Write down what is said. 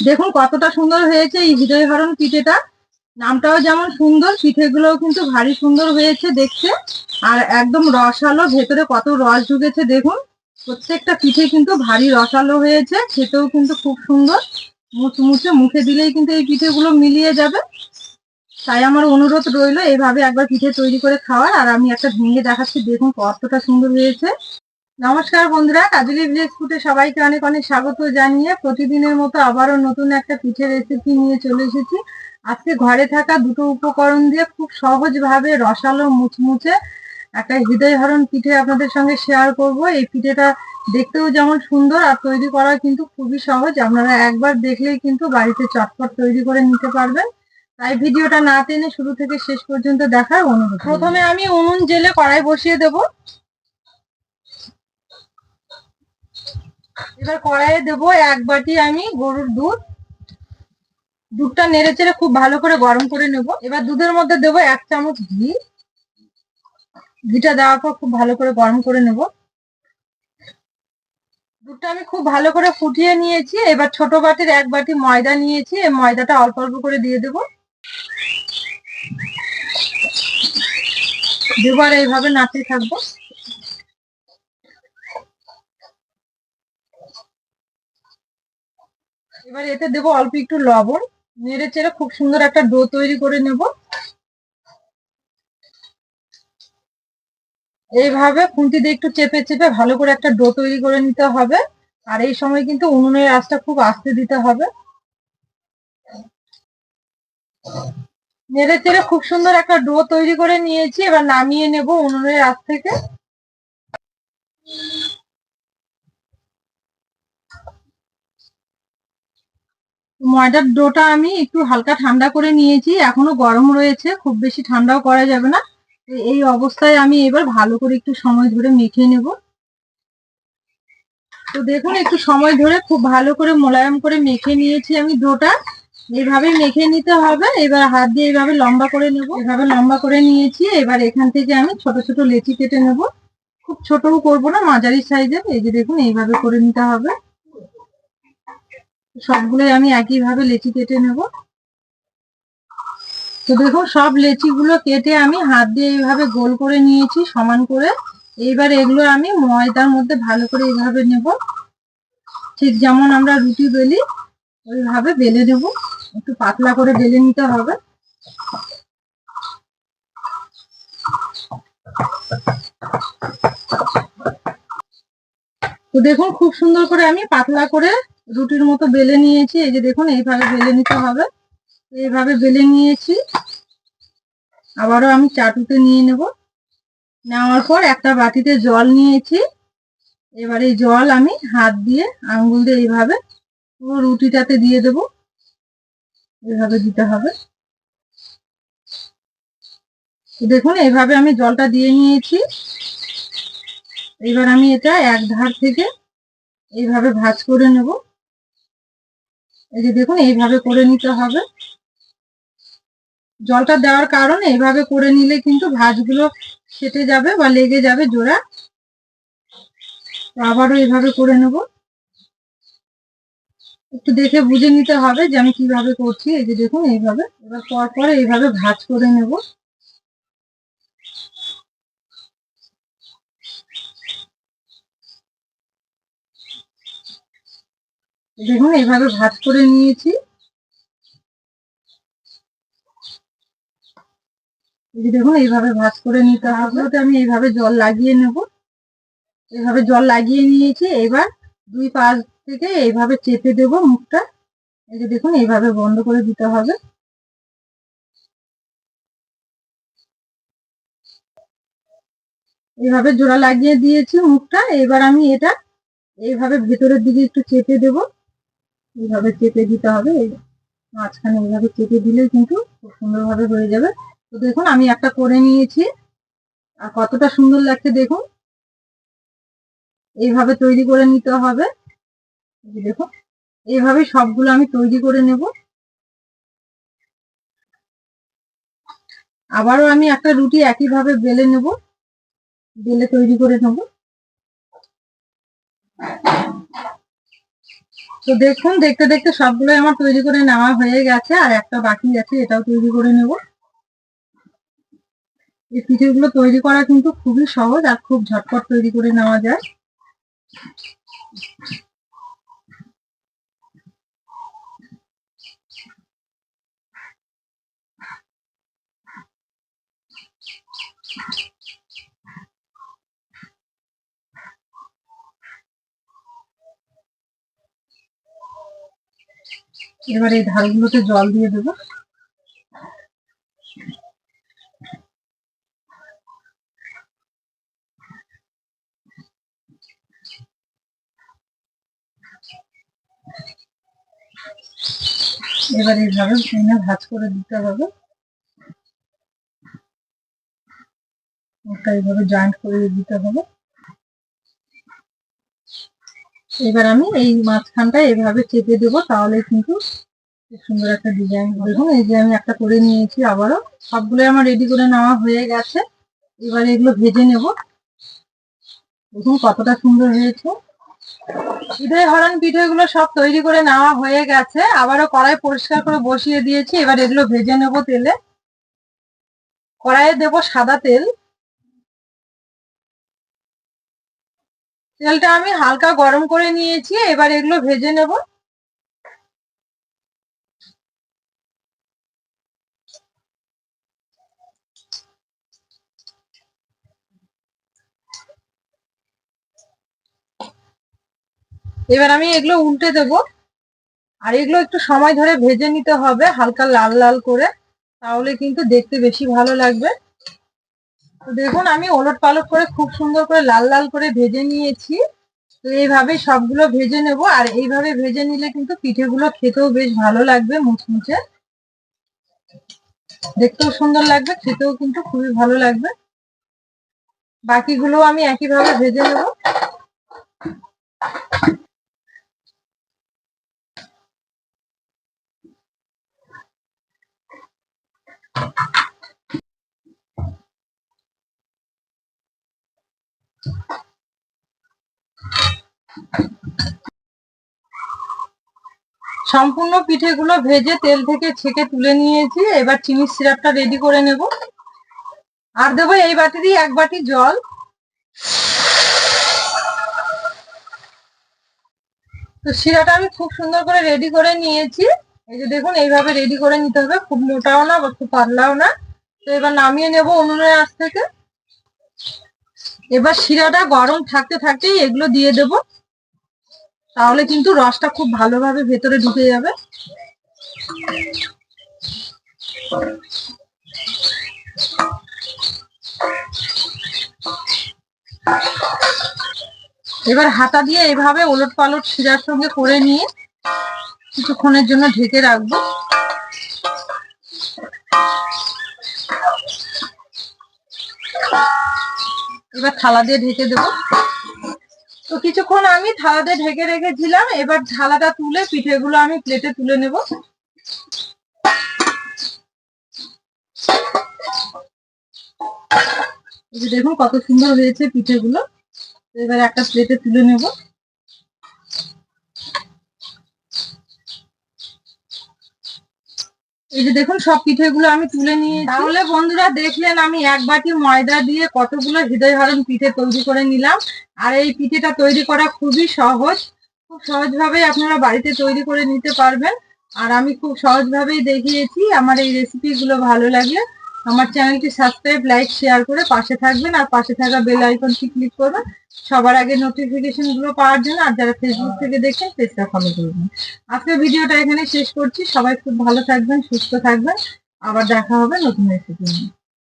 দেখুন কতটা সুন্দর হয়েছে এই হৃদয় হরণ পিঠেটা নামটাও যেমন সুন্দর, পিঠেগুলোও কিন্তু ভারী সুন্দর হয়েছে দেখতে। আর একদম রসালো, ভেতরে কত রস ঢুকেছে দেখুন। প্রত্যেকটা পিঠে কিন্তু ভারী রসালো হয়েছে, খেতেও কিন্তু খুব সুন্দর। মুচমুচে মুখে দিলেই কিন্তু এই পিঠেগুলো মিলিয়ে যাবে। তাই আমার অনুরোধ রইল, এভাবে একবার পিঠে তৈরি করে খাওয়ার। আর আমি একটা ভেঙে দেখাচ্ছি, দেখুন কতটা সুন্দর হয়েছে। নমস্কার বন্ধুরা কাজলি ফুটে সবাইকে অনেক অনেক স্বাগত জানিয়ে প্রতিদিনের মতো আবারও নতুন একটা পিঠে রেসিপি নিয়ে চলে এসেছি। আজকে ঘরে থাকা দুটো উপকরণ দিয়ে খুব সহজভাবে রসালো মুচমুচে একটা হৃদয় হরণ পিঠে আপনাদের সঙ্গে শেয়ার করব। এই পিঠেটা দেখতেও যেমন সুন্দর আর তৈরি করা কিন্তু খুবই সহজ। আপনারা একবার দেখলেই কিন্তু বাড়িতে চটপট তৈরি করে নিতে পারবেন। তাই ভিডিওটা না টেনে শুরু থেকে শেষ পর্যন্ত দেখার অনুরোধ প্রথমে আমি উনুন জেলে কড়াই বসিয়ে দেব। এবার কড়াইয়ে দেবো এক বাটি আমি গরুর দুধ। দুধটা নেড়ে চেড়ে খুব ভালো করে গরম করে নেব। এবার দুধের মধ্যে দেবো এক চামচ ঘি। ঘিটা দেওয়ার পর খুব ভালো করে গরম করে নেব। দুধটা আমি খুব ভালো করে ফুটিয়ে নিয়েছি। এবার ছোট বাটির এক বাটি ময়দা নিয়েছি। এই ময়দাটা অল্প অল্প করে দিয়ে দেবো। দুবার এইভাবে নাড়তে থাকব। এবার এতে দেবো অল্প একটু লবণ, নেড়ে চেড়ে খুব সুন্দর একটা ডো তৈরি করে নেব। এইভাবে খুন্তি দিয়ে একটু চেপে চেপে ভালো করে একটা ডো তৈরি করে নিতে হবে। আর এই সময় কিন্তু উনুনের আঁচটা খুব আস্তে দিতে হবে। নেড়ে চেড়ে খুব সুন্দর একটা ডো তৈরি করে নিয়েছি, এবার নামিয়ে নেব উনুনের আঁচ থেকে। ময়দার ডোটা আমি একটু হালকা ঠান্ডা করে নিয়েছি। এখনও গরম রয়েছে, খুব বেশি ঠান্ডাও করা যাবে না। এই অবস্থায় আমি এবার ভালো করে একটু সময় ধরে মেখে নেব। তো দেখুন, একটু সময় ধরে খুব ভালো করে মোলায়েম করে মেখে নিয়েছি আমি ডোটা। এইভাবে মেখে নিতে হবে। এবার হাত দিয়ে এইভাবে লম্বা করে নেব। এভাবে লম্বা করে নিয়েছি। এবার এখান থেকে আমি ছোট ছোট লেচি কেটে নেব। খুব ছোটও করব না, মাঝারি সাইজের। এই যে দেখুন, এইভাবে করে নিতে হবে। সবগুলোই আমি একইভাবে লেচি কেটে নেব। তো দেখুন সব লেচি গুলো কেটে আমি হাত দিয়ে এইভাবে গোল করে নিয়েছি, সমান করে। এইবার এগুলো আমি ময়দার মধ্যে ভালো করে এইভাবে নেব। ঠিক যেমন আমরা রুটি বেলি, ওইভাবে বেলে নেব। একটু পাতলা করে বেলে নিতে হবে। তো দেখুন, খুব সুন্দর করে আমি পাতলা করে রুটির মতো বেলে নিয়েছি, এই যে দেখুন, এইভাবে বেলে নিতে হবে। এইভাবে বেলে নিয়েছি। আবারও আমি চাটুতে নিয়ে নেব। নেওয়ার পর একটা বাটিতে জল নিয়েছি। এবার এই জল আমি হাত দিয়ে আঙ্গুল দিয়ে এইভাবে পুরো রুটিটাতে দিয়ে দেব। এইভাবে দিতে হবে। দেখুন, এইভাবে আমি জলটা দিয়ে নিয়েছি। এবার আমি এটা এক ধার থেকে এইভাবে ভাজ করে নেব। এই যে দেখুন, এইভাবে করে নিতে হবে। জলটা দেওয়ার কারণে এইভাবে করে নিলে কিন্তু ভাজগুলো সেটে যাবে বা লেগে যাবে জোড়া। আবারও এইভাবে করে নেব। একটু দেখে বুঝে নিতে হবে যে আমি কীভাবে করছি। এই যে দেখুন, এইভাবে। এবার পর পর এইভাবে ভাজ করে নেব। দেখুন এইভাবে ভাজ করে নিয়েছি। দেখুন, এইভাবে ভাজ করে নিতে হবে। আমি এইভাবে জল লাগিয়ে নেব। এইভাবে জল লাগিয়ে নিয়েছি। এবার দুই পাশ থেকে এইভাবে চেপে দেব মুখটা। এই যে দেখুন, এইভাবে বন্ধ করে দিতে হবে। এইভাবে জোড়া লাগিয়ে দিয়েছি মুখটা। এবার আমি এটা এইভাবে ভেতরের দিকে একটু চেপে দেব। এইভাবে চেপে দিতে হবে। মাঝখানে এইভাবে চেপে দিলে কিন্তু খুব সুন্দরভাবে হয়ে যাবে। তো দেখুন, আমি একটা করে নিয়েছি। আর কতটা সুন্দর লাগছে দেখুন। এইভাবে তৈরি করে নিতে হবে। দেখুন, এইভাবে সবগুলো আমি তৈরি করে নেব। আবারও আমি একটা রুটি একইভাবে বেলে নেব। বেলে তৈরি করে নেব। তো দেখুন, দেখতে দেখতে সবগুলোই আমার তৈরি করে নেওয়া হয়ে গেছে, আর একটা বাকি আছে, এটাও তৈরি করে নেব। এই পিঠেগুলো তৈরি করা কিন্তু খুবই সহজ আর খুব ঝটপট তৈরি করে নেওয়া যায়। এবার এই ধারগুলোতে জল দিয়ে দেবো। এবার এইভাবে ভেঙে ভাজ করে দিতে হবে। ওটা এইভাবে জয়েন্ট করে দিতে হবে। এবার আমি এই মাঝখানটা এভাবে চেপে দেবো, তাহলে কিন্তু সুন্দর একটা ডিজাইন দেখুন, এই যে আমি একটা করে নিয়েছি আবারও। সবগুলো আমার রেডি করে নেওয়া হয়ে গেছে। এবার এগুলো ভেজে নেব। দেখুন, কতটা সুন্দর হয়েছে। পিঠে হরণ পিঠেগুলো সব তৈরি করে নেওয়া হয়ে গেছে। আবারও কড়াই পরিষ্কার করে বসিয়ে দিয়েছি। এবার এগুলো ভেজে নেব তেলে। কড়াইয়ে দেব সাদা তেল। তেলটা আমি হালকা গরম করে নিয়েছি, এবার এগুলো ভেজে নেব। এবার আমি এগুলো উল্টে দেব। আর এগুলো একটু সময় ধরে ভেজে নিতে হবে, হালকা লাল লাল করে, তাহলে কিন্তু দেখতে বেশি ভালো লাগবে। দেখুন, আমি ওলট পালট করে খুব সুন্দর করে লাল লাল করে ভেজে নিয়েছি। তো এইভাবে সবগুলো ভেজে নেব, আর এইভাবে ভেজে নিলে কিন্তু পিঠেগুলো খেতেও বেশ ভালো লাগবে মুচমুচে। দেখতেও সুন্দর লাগবে, খেতেও কিন্তু খুবই ভালো লাগবে। বাকিগুলো আমি একইভাবে ভেজে নেব। সম্পূর্ণ পিঠেগুলো ভেজে তেল থেকে ছেঁকে তুলে নিয়েছি। এবার চিনির সিরাপটা রেডি করে নেব। আর দেবো এই বাটিরই এক বাটি জল। তো শিরাটা আমি খুব সুন্দর করে রেডি করে নিয়েছি। এই যে দেখুন, এইভাবে রেডি করে নিতে হবে। খুব মোটাও না বা খুব পাতলাও না। তো এবার নামিয়ে নেব উনুনের আঁচ থেকে। এবার শিরাটা গরম থাকতে থাকতেই এগুলো দিয়ে দেব। তাহলে কিন্তু রসটা খুব ভালোভাবে ভেতরে ঢুকে যাবে। এবার হাতা দিয়ে এভাবে ওলট পালট শিরার সঙ্গে করে নিয়ে কিছুক্ষণের জন্য ঢেকে রাখব। এবার থালা দিয়ে ঢেকে দেবো। তো কিছুক্ষণ আমি থালা দিয়ে ঢেকে রেখেছিলাম, এবার থালাটা তুলে পিঠেগুলো আমি প্লেটে তুলে নেব। দেখুন কত সুন্দর হয়েছে পিঠেগুলো। এবার একটা প্লেটে তুলে নেব। এই যে দেখুন সব পিঠেগুলো আমি তুলে নিয়ে তাহলে বন্ধুরা দেখলেন আমি এক বাটি ময়দা দিয়ে কতগুলো হৃদয় হরণ পিঠে তৈরি করে নিলাম। আর এই পিঠেটা তৈরি করা খুবই সহজ। খুব সহজভাবে আপনারা বাড়িতে তৈরি করে নিতে পারবেন। আর আমি খুব সহজভাবেই দেখিয়েছি, আমার এই রেসিপিগুলো ভালো লাগলে আমার চ্যানেলটি সাবস্ক্রাইব, লাইক, শেয়ার করে পাশে থাকবেন আর পাশে থাকা বেল আইকনটি ক্লিক করবেন। সবার আগে নোটিফিকেশনগুলো পাওয়ার জন্য আর যারা ফেসবুক থেকে দেখছেন, পেজটা ফলো করবেন। আজকে ভিডিওটা এখানে শেষ করছি। সবাই খুব ভালো থাকবেন, সুস্থ থাকবেন। আবার দেখা হবে নতুন রেসিপি নিয়ে।